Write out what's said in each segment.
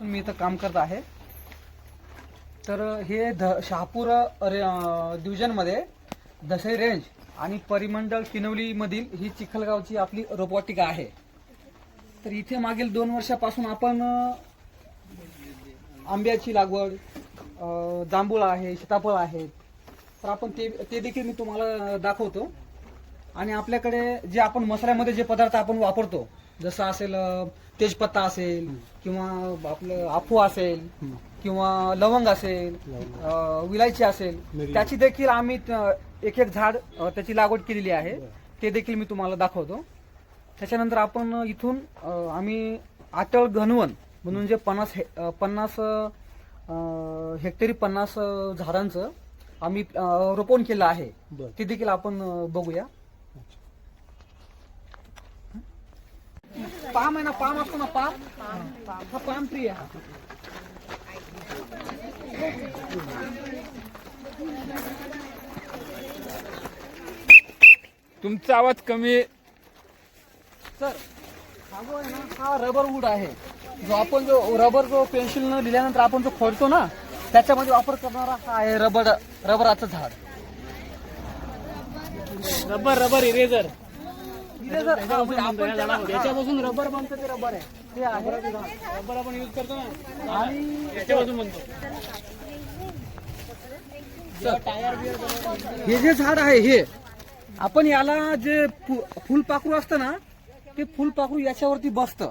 पासून मी इथं काम करत आहे. तर हे ध शहापूर रे- डिव्हिजनमध्ये दसई रेंज आणि परिमंडळ किनवलीमधील ही चिखलगावची आपली रोपवाटिका आहे. तर इथे मागील दोन वर्षापासून आपण आंब्याची लागवड जांभूळ आहे सीताफळ आहेत तर आपण ते ते देखील मी तुम्हाला दाखवतो. आणि आपल्याकडे जे आपण मसाल्यामध्ये जे पदार्थ आपण वापरतो जसं असेल तेजपत्ता असेल किंवा आपलं अफू असेल किंवा लवंग असेल विलायची असेल त्याची देखील आम्ही एक एक झाड त्याची लागवड केलेली आहे. ते देखील मी तुम्हाला दाखवतो. त्याच्यानंतर आपण इथून आम्ही आटळ घनवन म्हणून जे पन्नास हे- पन्नास हेक्टरी पन्नास झाडांचं आम्ही रोपण केलं आहे. ते देखील आपण बघूया. पाम आहे ना पाम असतो ना पाम? हा पाम ट्री आहे तुमचा आवाज कमी. सर हा जो आहे ना हा रबर वूड आहे. जो आपण जो रबर जो पेन्सिलनं लिहिल्यानंतर आपण जो खोडतो ना त्याच्यामध्ये वापर करणारा हा आहे रबर रबराचं झाड. रबर रबर इरेजर इथे जर आपण त्याला- त्याच्यापासून रबर बनतं ते रबर आहे. ते आहे. रबर आपण युज करतो ना. आणि बनतो. हे जे झाड आहे हे. आपण याला जे फुलपाखरू असतं ना ते फुलपाखरू याच्यावरती बसतं.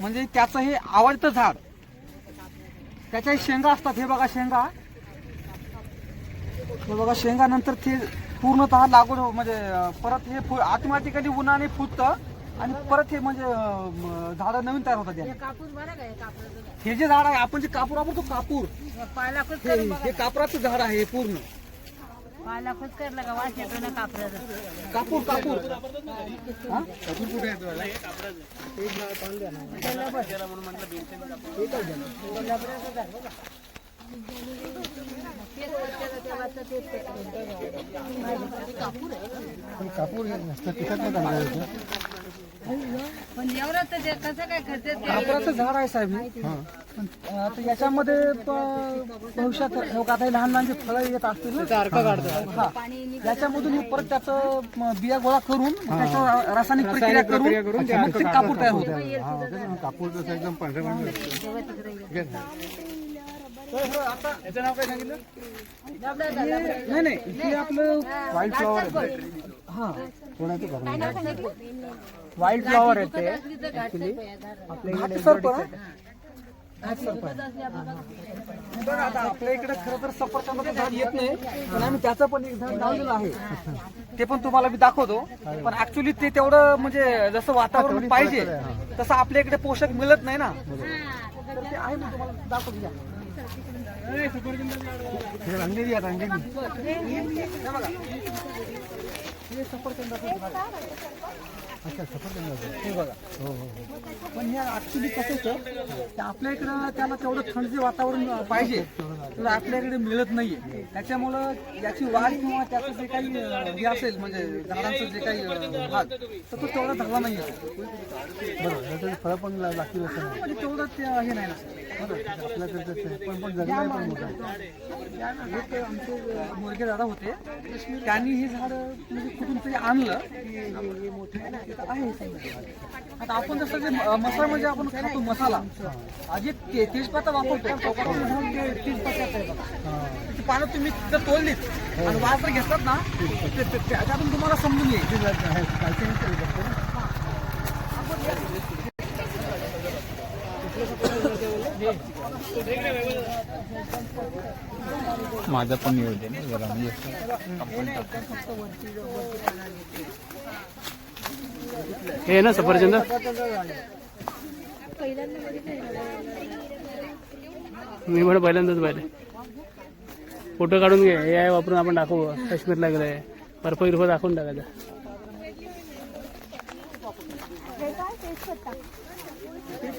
म्हणजे त्याचं हे आवडतं झाड. त्याच्या शेंगा असतात. हे बघा शेंगा. हे बघा शेंगा नंतर ते पूर्णतः लागवड हो- म्हणजे अं, परत हे ऑटोमॅटिकली उन्हाने फुटतं आणि परत हे म्हणजे अं, म, झाडं नवीन तयार होतात याने. कापूस बरं काय कापराचं हे जे झाड आहे आपण जे कापूर वापरतो कापूर. हे हे कापराचं झाड आहे हे पूर्ण. पायला खुश करलं का वास येतो ना कापराचं कापूर कापूर. हा? पण एवढं तर ते कसं काय खर्च कापराचं झाड आहे साहेब हे. पण, तर याच्यामध्ये प- भविष्यात हो आता हे लहान लहान जे फळं येत असतील ना. हा. याच्यामधून हे परत त्याचं म, बिया गोळा करून त्याचं रासायनिक प्रक्रिया करून मग ते कापूर तयार होतं. कापूर एकदम पांढऱ्या याचं नाव काय सांगितलं? नाही नाही इथे आपलं व्हाईट फ्लॉवर हा व्हाईट फ्लॉवर आहे ते. घाट सर्प ना? घाट सर्प आहे. बघा. आता आपल्या इकडे खरं तर सफरचंदाचं झाड येत नाही पण आम्ही त्याचं पण एक झाड लावलेलं आहे. ते पण तुम्हाला मी दाखवतो. पण ऍक्च्युली ते तेवढं म्हणजे जसं वातावरण पाहिजे तसं आपल्या इकडे पोषक मिळत नाही ना. तर ते आहे मी तुम्हाला. हे आहे रंगेली हे बघा. हे सफरचंदाचं आहे. हे. बघा पण हे ऍक्च्युली कसं होतं की आपल्या इकडं त्याला तेवढं थंड वातावरण पाहिजे तर आपल्याकडे मिळत नाहीये. त्याच्यामुळं याची वाढ किंवा त्याचं जे काही अं, हे असेल म्हणजे झाडांचं जे काही अं, भाग तर तो तेवढा झाला नाहीये. बरोबर फळं पण लागतील म्हणजे तेवढं ते हे नाही ना आपल्याकडे पण पण एक आमचे मोरगे दादा होते. त्यांनी हे झाड म्हणजे कुठून तरी आणलं की हे मोठे आहे हे आता आपण जसं जे मसाला म्हणजे आपण खातो मसाला आजी ते तेजपत्ता वापरतो त्यापासून झाड पानं तुम्ही जर तोडलीत आणि वास जर घेतलात ना ते- तुम्हाला समजून येईल माझं पण नियोजन जरा म्हणजे हे ना सफरचंद? मी पण पहिल्यांदाच पाहिले फोटो काढून घे हे आहे वापरून आपण दाखवू काश्मीरला लागले बर्फ बिर्फ दाखवून टाकायचा.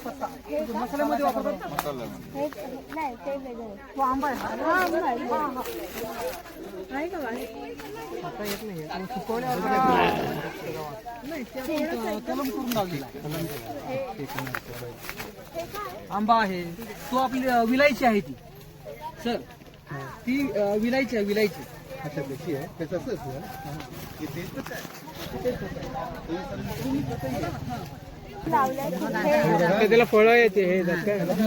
पत्ता मसाल्यामध्ये वापरतात ना? नाही ते वेगळं तो आंबा आहे हा? हा आंबा आहे. हा, हा. आहे का बाळ? आता येत नाही आणि सुकवल्यावर नाही ते आपण कलम करून लावलेला आहे. आंबा आहे तो आपली अ, विलायची आहे ती सर ती अ, विलायची आहे विलायची अच्छा तशी आहे त्याचं लावलंय त्याला फळं येते हे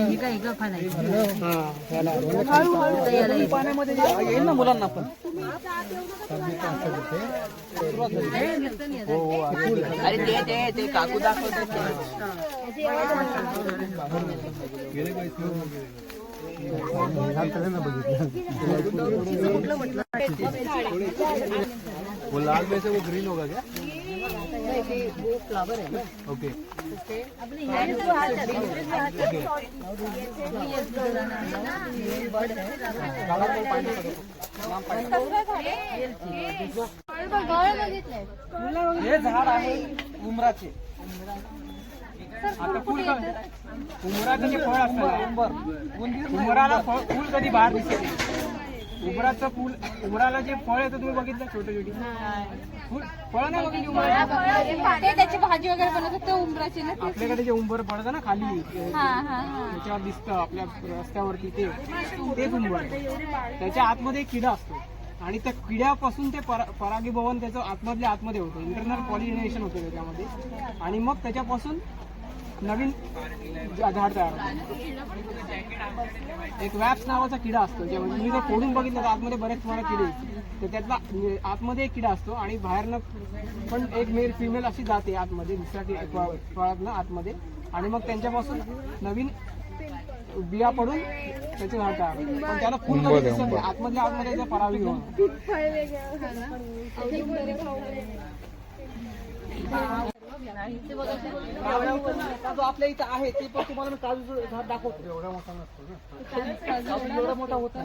ही काय इकडं खाण्याची पाण्यामध्ये जे येईल ना मुलांना पण हे झाड आहे उमराचे. आता फुल उमराचं जे फळ असतं उमराला. फळ फुल कधी बाहेर दिसत नाही. उमराचं फुल उमराला जे फळ येतं तुम्ही बघितलं? छोटे छोटी. फुल फळ नाही बघितली ते त्याची भाजी वगैरे बनवतात ते उंबराची ना ते. आपल्याकडे जे उंबर पडतं ना खाली हा हा हा. त्याच्यावर दिसतं आपल्या रस्त्यावरती ते. तेच उंबर. आहे. त्याच्या आतमध्ये एक किडा असतो. आणि त्या किड्यापासून ते परा- परागीभवन त्याचं आतमधल्या आतमध्ये होतं. इंटरनल पॉलिनेशन होतं त्याच्यामध्ये. आणि मग त्याच्यापासून नवीन झाड तयार एक वॅप्स नावाचा किडा असतो. जे म्हणजे तुम्ही जर फोडून बघितलं तर आतमध्ये बरेच तुम्हाला किडे. तर त्यातला म्हणजे आतमध्ये एक किडा असतो आणि बाहेरनं पण एक मेल फिमेल अशी जाते आतमध्ये दुसऱ्या फळातनं आतमध्ये. आणि मग त्यांच्यापासून नवीन बिया पडून त्याचे झाड तयार. पण त्याला फुल दिसत नाही. आतमधल्या आतमध्ये त्याचं परागी हा ना आपल्या इथं आहे ते पण तुम्हाला मी काजूचं झाड दाखवतो. एवढा मोठा नसतो काजू एवढा मोठा होता.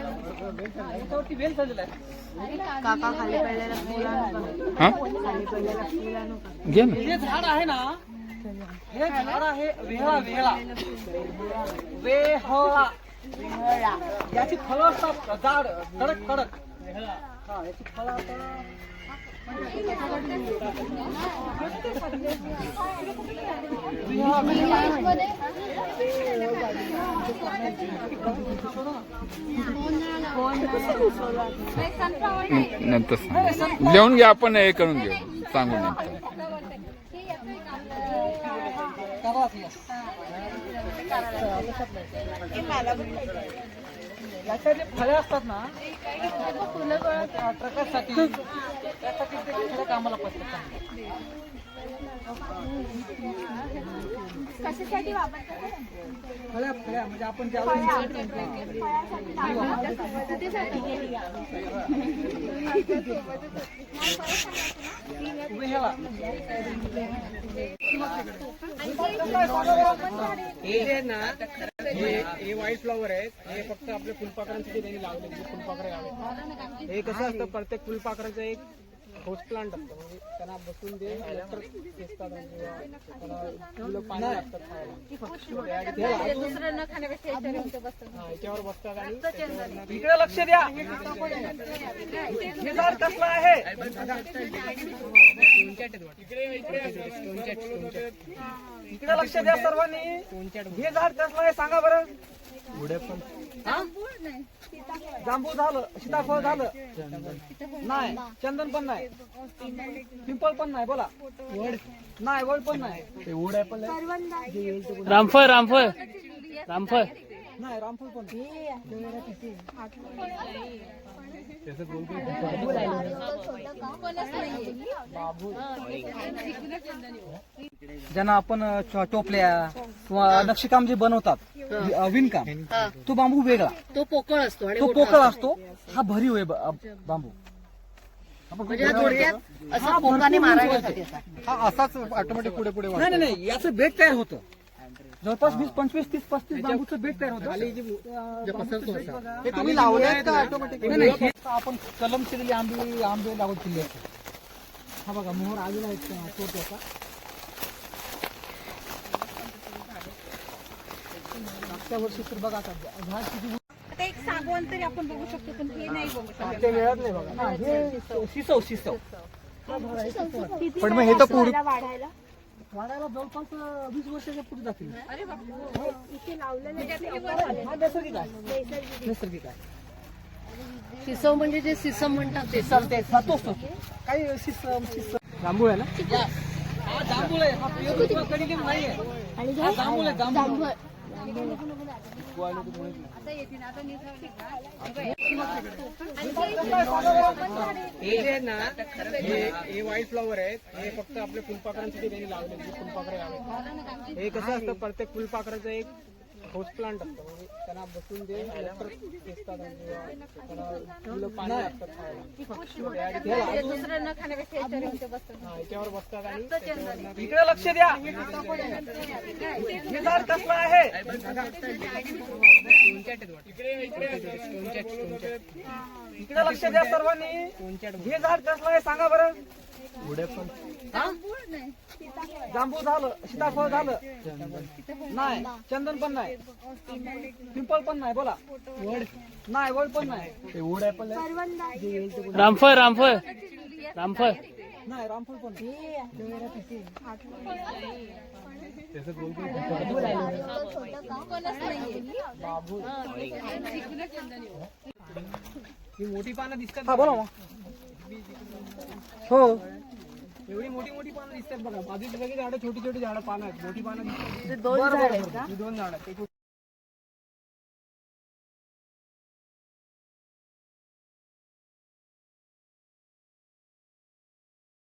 याच्यावरती वेल झालेला आहे. काका खाली हा? ना. हे झाड आहे ना हे झाड आहे वेहळा वेहळा. वेहळा. वेहळा याची फळं असतात जाड कडक कडक. हा याची फळं आता नंतर सांग. लिहून घ्या आपण हे करून घेऊ. सांगू नंतर. याच्या जे फळे असतात ना ट्रकासाठी त्यासाठी ते खरं कामाला पडतात. कशासाठी वापरतात? फळ्या फळ्या म्हणजे आपण ज्यावेळेस वेहळा हे जे ना हे व्हाईट फ्लॉवर आहेत. हे फक्त आपल्या फुलपाखरांसाठी त्यांनी लावले फुलपाखरे लावले हे कसं असतं प्रत्येक फुलपाखराचं एक होस्ट प्लांट असतं. म्हणजे त्यांना बसून ते त्याला फुलं पाणी लागतात खायला. दुसरं न खाण्यापेक्षा याच्यावर बसतात. हा, याच्यावर बसतात आणि त्याच्यावर इकडे लक्ष द्या. हे झाड कसलं आहे. इकडे लक्ष द्या. सर्वांनी. हे झाड कसलं आहे सांगा बरं. हा? जांबू झालं सीताफळ झालं. नाही चंदन पण नाही. पिंपळ पण नाही बोला. वड नाही. वड पण नाही रामफळ. रामफळ. रामफळ. नाही रामफळ पण. ज्यांना आपण टोपल्या किंवा नक्षीकाम जे बनवतात विणकाम तो बांबू वेगळा. तो पोकळ असतो आणि तो पोकळ असतो. हा भरीव आहे बांबू. म्हणजे हा असाच ऑटोमॅटिक पुढे पुढे नाही नाही नाही याचं बेट तयार होतं. जवळपास वीस पंचवीस तीस पस्तीस बांबूचं बेट तयार होतं. हे तुम्ही लावले आहेत का ऑटोमॅटिक नाही आपण कलम केलेली आंबे आंबे लागवड केली आहे. हा बघा मोहर आलेला आहे तो त्याचा मागच्या वर्षी तर बघा आता झाड किती आता एक सागवान तरी आपण बघू शकतो पण हे नाही बघू शकतो. ते मिळत नाही बघा. हे शिसव शिसव. पण मग हे तर वाढायला? वाढायला जवळपास वीस वर्षाच्या पुढे जातील. इथे लावलेलं हा नैसर्गिक आहे. नैसर्गिक. आहे. शिसव म्हणजे जे सिसम म्हणतात ते. सिसम ते तोच तोच काही सिसम सिसम. जांभू आहे ना? हा हा हा हे जे आहेत ना हे हे व्हाईट फ्लॉवर आहेत. हे फक्त आपल्या फुलपाखरांसाठी त्यांनी लावले फुलपाखरे आहेत हे कसं असतं प्रत्येक फुलपाखराचं एक हाऊस प्लांट असतं. म्हणजे त्यांना बसून ते त्याला पाणी लागतात खाण्यापेक्षा याच्यावर बसतात. हा, याच्यावर बसतात आणि इकडे लक्ष द्या. हे झाड कसलं आहे. इकडे लक्ष द्या सर्वांनी. हे झाड कसलं आहे सांगा बरं. जांभूळ झालं सीताफळ झालं. नाही चंदन पण नाही. पिंपल पण नाही बोला. वड नाही. वड पण नाही रामफळ रामफळ. रामफळ. नाही रामफळ पण नाही. ही मोठी पानं दिसतात. हा बोला मग. हो. एवढी मोठी मोठी पानं दिसतात बघा. बाजूची सगळी झाडं छोटी छोटी झाडं पानं आहेत. मोठी पानं दिसतात. दोन झाड आहेत का? ही दोन झाड आहेत.